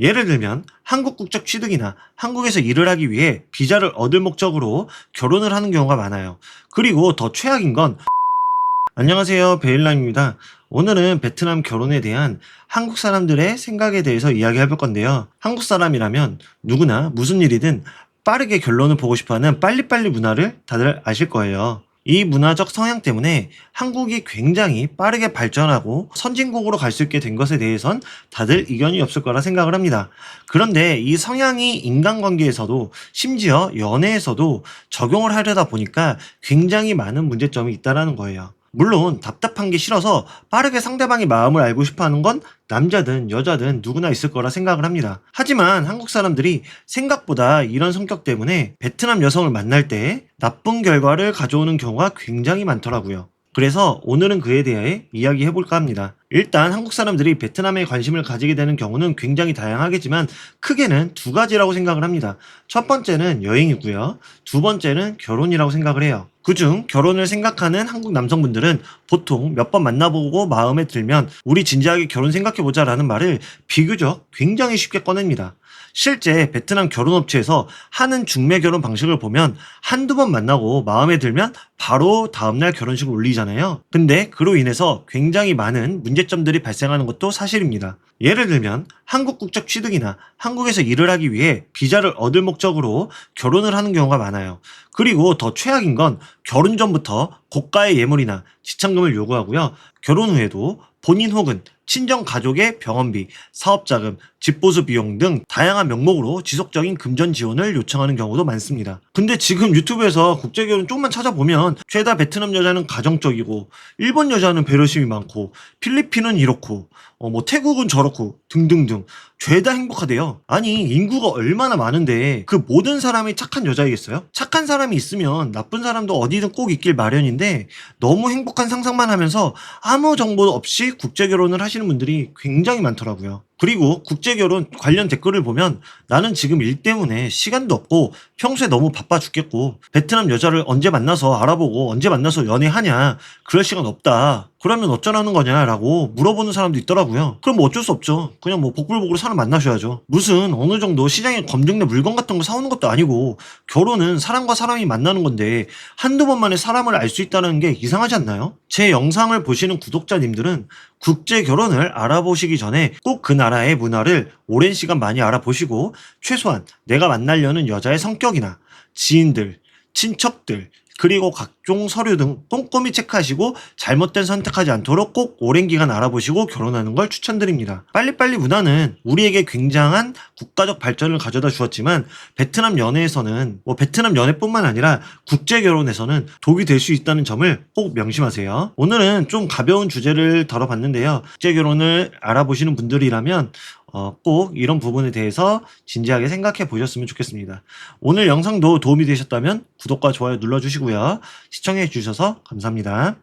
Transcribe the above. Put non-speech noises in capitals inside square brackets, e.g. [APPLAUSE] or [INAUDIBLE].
예를 들면 한국 국적 취득이나 한국에서 일을 하기 위해 비자를 얻을 목적으로 결혼을 하는 경우가 많아요. 그리고 더 최악인 건 [LAUGHS] 안녕하세요. 베일람입니다. 오늘은 베트남 결혼에 대한 한국 사람들의 생각에 대해서 이야기해 볼 건데요. 한국 사람이라면 누구나 무슨 일이든 빠르게 결론을 보고 싶어 하는 빨리빨리 문화를 다들 아실 거예요. 이 문화적 성향 때문에 한국이 굉장히 빠르게 발전하고 선진국으로 갈 수 있게 된 것에 대해선 다들 이견이 없을 거라 생각을 합니다. 그런데 이 성향이 인간관계에서도 심지어 연애에서도 적용을 하려다 보니까 굉장히 많은 문제점이 있다라는 거예요. 물론 답답한 게 싫어서 빠르게 상대방의 마음을 알고 싶어 하는 건 남자든 여자든 누구나 있을 거라 생각을 합니다. 하지만 한국 사람들이 생각보다 이런 성격 때문에 베트남 여성을 만날 때 나쁜 결과를 가져오는 경우가 굉장히 많더라고요. 그래서 오늘은 그에 대해 이야기해 볼까 합니다. 일단 한국 사람들이 베트남에 관심을 가지게 되는 경우는 굉장히 다양하겠지만 크게는 두 가지라고 생각을 합니다. 첫 번째는 여행이고요. 두 번째는 결혼이라고 생각을 해요. 그중 결혼을 생각하는 한국 남성분들은 보통 몇 번 만나보고 마음에 들면 우리 진지하게 결혼 생각해보자 라는 말을 비교적 굉장히 쉽게 꺼냅니다. 실제 베트남 결혼업체에서 하는 중매 결혼 방식을 보면 한두 번 만나고 마음에 들면 바로 다음날 결혼식을 올리잖아요. 근데 그로 인해서 굉장히 많은 문제 점들이 발생하는 것도 사실입니다. 예를 들면 한국 국적 취득이나 한국에서 일을 하기 위해 비자를 얻을 목적으로 결혼을 하는 경우가 많아요. 그리고 더 최악인 건 결혼 전부터 고가의 예물이나 지참금을 요구하고요. 결혼 후에도 본인 혹은 친정 가족의 병원비, 사업자금, 집보수 비용 등 다양한 명목으로 지속적인 금전 지원을 요청하는 경우도 많습니다. 근데 지금 유튜브에서 국제결혼 조금만 찾아보면 죄다 베트남 여자는 가정적이고 일본 여자는 배려심이 많고 필리핀은 이렇고 어, 뭐 태국은 저렇고 등등등 죄다 행복하대요. 아니 인구가 얼마나 많은데 그 모든 사람이 착한 여자이겠어요? 착한 사람이 있으면 나쁜 사람도 어디든 꼭 있길 마련인데 너무 행복한 상상만 하면서 아무 정보 없이 국제결혼을 하시는 분들이 굉장히 많더라고요. 그리고 국제결혼 관련 댓글을 보면 나는 지금 일 때문에 시간도 없고 평소에 너무 바빠 죽겠고 베트남 여자를 언제 만나서 알아보고 언제 만나서 연애하냐 그럴 시간 없다. 그러면 어쩌라는 거냐라고 물어보는 사람도 있더라고요. 그럼 뭐 어쩔 수 없죠. 그냥 뭐 복불복으로 사람 만나셔야죠. 무슨 어느 정도 시장에 검증된 물건 같은 거 사오는 것도 아니고 결혼은 사람과 사람이 만나는 건데 한두 번 만에 사람을 알 수 있다는 게 이상하지 않나요? 제 영상을 보시는 구독자님들은 국제 결혼을 알아보시기 전에 꼭 그 나라 의 문화를 오랜 시간 많이 알아보시고 최소한 내가 만나려는 여자의 성격이나 지인들, 친척들, 그리고 각종 서류 등 꼼꼼히 체크하시고 잘못된 선택하지 않도록 꼭 오랜 기간 알아보시고 결혼하는 걸 추천드립니다. 빨리빨리 문화는 우리에게 굉장한 국가적 발전을 가져다 주었지만 베트남 연애에서는 뭐 베트남 연애뿐만 아니라 국제 결혼에서는 독이 될 수 있다는 점을 꼭 명심하세요. 오늘은 좀 가벼운 주제를 다뤄봤는데요. 국제 결혼을 알아보시는 분들이라면 어, 꼭 이런 부분에 대해서 진지하게 생각해 보셨으면 좋겠습니다. 오늘 영상도 도움이 되셨다면 구독과 좋아요 눌러주시 고요. 시청해 주셔서 감사합니다.